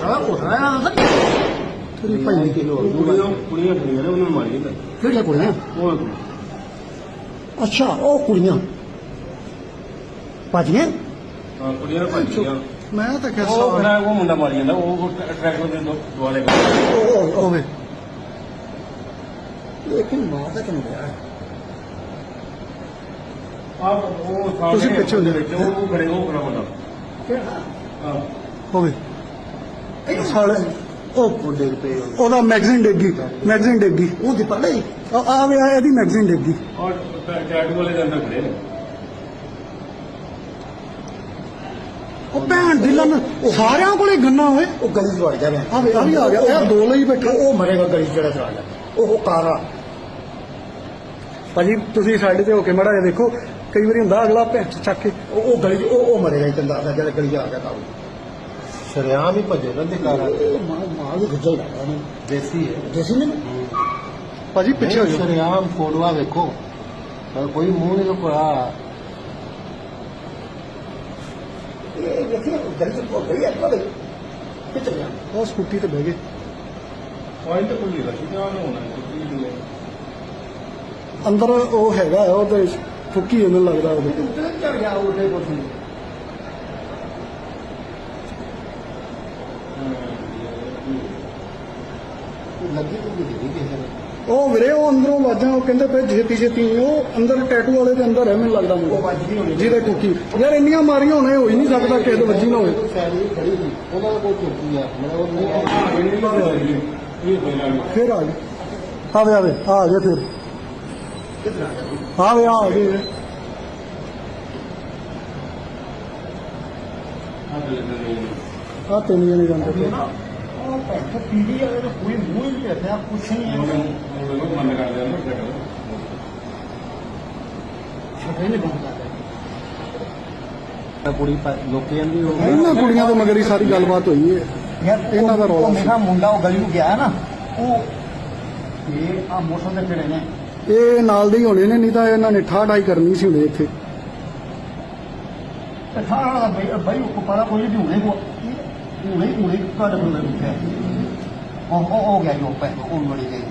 ਕੋਠਾ ਕੋਠਾ ਇਹਨਾਂ ਦਾ ਤੇਰੀ ਭਾਈ ਦੀ ਕੁੜੀਆਂ ਕੁੜੀਆਂ ਕੁੜੀਆਂ ਨੇ ਉਹਨਾਂ ਨੂੰ ਮਾਰੀ ਜਾਂਦਾ। ਕਿਹੜੀਆਂ ਕੁੜੀਆਂ? ਉਹ ਅੱਛਾ ਉਹ ਕੁੜੀਆਂ। ਭਾਜੀਆਂ? ਹਾਂ ਕੁੜੀਆਂ ਨੇ ਭੱਜੀਆਂ। ਮੈਂ ਤਾਂ ਕਿਹਾ ਉਹ ਸਾਲ। ਉਹ ਮੁੰਡਾ ਮਾਰੀ ਜਾਂਦਾ ਉਹ ਟਰੈਕਟਰ ਦੇ ਦੋ ਦੁਆਲੇ ਉਹ ਉਹ ਹੋਵੇ ਲੇਕਿਨ ਮਾਰ ਦਾ ਕਿਉਂ ਗਿਆ ਆ ਉਹ ਤੁਸੀਂ ਪਿੱਛੇ ਹੋ। ਜਾਓ। ਵਿੱਚ ਉਹ ਖੜੇ ਉਹ ਖੜਾ ਮੁੰਡਾ। ਕਿਹੜਾ? ਹਾਂ। ਹੋਵੇ ਸਾਲੇ ਉਹ ਮੁੰਡੇ ਰੁਪਏ ਉਹਦਾ ਮੈਗਜ਼ੀਨ ਡੇਗੀ ਮੈਗਜ਼ੀਨ ਡੇਗੀ ਉਹ ਦੀ ਪੜ੍ਹਦਾ ਹੀ ਆ ਵੇ ਆ ਇਹਦੀ ਮੈਗਜ਼ੀਨ ਡੇਗੀ ਔਰ ਟਰੈਕਟਰ ਵਾਲੇ ਦੇ ਅੰਦਰ ਖੜੇ ਨੇ। ਉਹ ਭੈਣ ਦੀ ਲੰਨ ਸਾਰਿਆਂ ਕੋਲੇ ਗੰਨਾ ਹੋਏ। ਉਹ ਗਲੀ 'ਚ ਵੜ ਗਿਆ ਮੈਂ ਆ ਵੇ ਆ ਵੀ ਆ ਗਿਆ। ਇਹ ਦੋ ਲਈ ਬੈਠਾ। ਉਹ ਮਰੇਗਾ ਗਲੀ 'ਚ ਜਿਹੜਾ ਚਲਾ ਗਿਆ। ਉਹ ਕਾਰਾ। ਭਾਜੀ ਤੁਸੀਂ ਸਾਈਡ ਤੇ ਹੋ ਕੇ ਮੜਾ ਜਿਹਾ ਦੇਖੋ। ਕਈ ਵਾਰੀ ਹੁੰਦਾ ਅਗਲਾ ਭੈਣ ਚ ਚੱਕ ਕੇ। ਉਹ ਗਲੀ ਉਹ ਉਹ ਮਰੇਗਾ ਹੀ ਜਿਹੜਾ ਗਲੀ ਆ ਗਿਆ ਤਾਂ। ਸ਼ਰਿਆਮ ਹੀ ਭੱਜੇ ਰਹਿੰਦੇ ਉਹ ਮਾਂ ਮਾਂ ਵੀ ਗੁੱਜਲ ਲੱਗਾ ਉਹਨੂੰ ਦੇਸੀ ਹੈ। ਦੇਸੀ ਨੇ ਭਾਜੀ ਪਿੱਛੇ ਹੋ ਜਾਓ। ਸ਼ਰਿਆਮ ਫੋਟੋਆਂ ਵੇਖੋ। ਪਰ ਕੋਈ ਮੂੰਹ ਨਹੀਂ ਲੁਕਾ ਇਹ ਦੇਖੀ ਗਲੀ 'ਚ ਉਹ ਗਈ ਅੱਪਾ ਦੇ। ਕਿੱਥੇ ਗਿਆ ਉਹ ਸਕੂਟੀ ਤੇ ਬਹਿ ਗਏ। ਪੁਆਇੰਟ ਕੋਈ ਨਹੀਂ ਰੱਖੀ ਜਾਂ ਹੋਣਾ ਕੁਝ ਨਹੀਂ ਅੰਦਰ ਉਹ ਹੈਗਾ ਉਹਦੇ ਫੁੱਕੀ ਮੈਨੂੰ ਲੱਗਦਾ ਉਹਦੇ। ਚੜ ਗਿਆ ਉਹਦੇ ਕੁਛ ਲੱਗੀ ਕਿਸੇ ਨੇ ਉਹ ਵੀਰੇ ਉਹ ਅੰਦਰੋਂ ਆਵਾਜ਼ਾਂ ਉਹ ਕਹਿੰਦੇ ਪਏ ਛੇਤੀ ਛੇਤੀ ਉਹ ਅੰਦਰ ਟੈਟੂ ਵਾਲੇ ਦੇ ਅੰਦਰ ਹੈ ਮੈਨੂੰ ਲੱਗਦਾ ਉਹ ਮੁੰਡਾ ਵੱਜ ਗਈ ਹੋਣੀ। ਜਿਹਦੇ ਟੁੱਕੀ ਯਾਰ ਇੰਨੀਆਂ ਮਾਰੀਆਂ ਹੋਣੇ ਹੋ ਹੀ ਨਹੀਂ ਸਕਦਾ ਕਿਸੇ ਦੇ ਵੱਜੀ ਨਾ ਹੋਵੇ। ਇਹ ਖੜੀ ਸੀ। ਉਹਦਾ ਕੋਈ ਚੁੱਕੀ ਆ। ਮੈਂ ਉਹ ਨਹੀਂ ਫਿਰ ਆ ਗਏ ਆਵੇ ਆਵੇ ਆ ਗਏ ਫਿਰ। ਆਵੇ ਆ ਗਏ। ਆ ਤਿੰਨ ਜਣੇ ਜਾਂਦੇ। ਪਏ ਭੈਣ ਪੀੜੀ ਵਾਲੇ ਨੂੰ ਕੋਈ ਮੂੰਹ ਹੀ ਨਹੀਂ ਰੱਖਿਆ ਕੁਛ ਨਹੀਂ ਹੈ ਮਨ ਕਰ ਲਿਆ ਨਾ ਟਰੈਕਟਰ ਛੋਟੇ ਨੇ ਬੰਦ ਕਰ ਦਿੱਤਾ ਕੁੜੀ ਲੋਕੀ ਜਾਂਦੀ ਉਹ ਇਹਨਾਂ ਕੁੜੀਆਂ ਤੋਂ ਮਗਰ ਹੀ ਸਾਰੀ ਗੱਲਬਾਤ ਹੋਈ ਹੈ। ਇਹਨਾਂ ਦਾ ਰੌਲਾ। ਮੇਰਾ ਮੁੰਡਾ ਉਹ ਗਲੀ ਨੂੰ ਗਿਆ ਨਾ ਉਹ ਇਹ ਆ ਮੋਟਰ ਦੇ ਕਿਹੜੇ ਨੇ। ਇਹ ਨਾਲ ਦੇ ਹੀ ਹੋਣੇ ਨੇ ਨਹੀਂ ਤਾਂ ਇਹਨਾਂ ਨੇ ਠਾਹ ਠਾਈ ਕਰਨੀ ਸੀ ਹੁਣੇ ਇੱਥੇ। ਤੇ ਸਾਰਾ ਬਈ ਬਈ ਉਹ ਪਤਾ ਕੋਈ ਨਹੀਂ ਹੁਣੇ ਕੋ। อุ้ยอุ้ยก็ดำเนินแผนอ้โอ้โอ้อย่าโยกแปะโอ้โอ้บริเวณ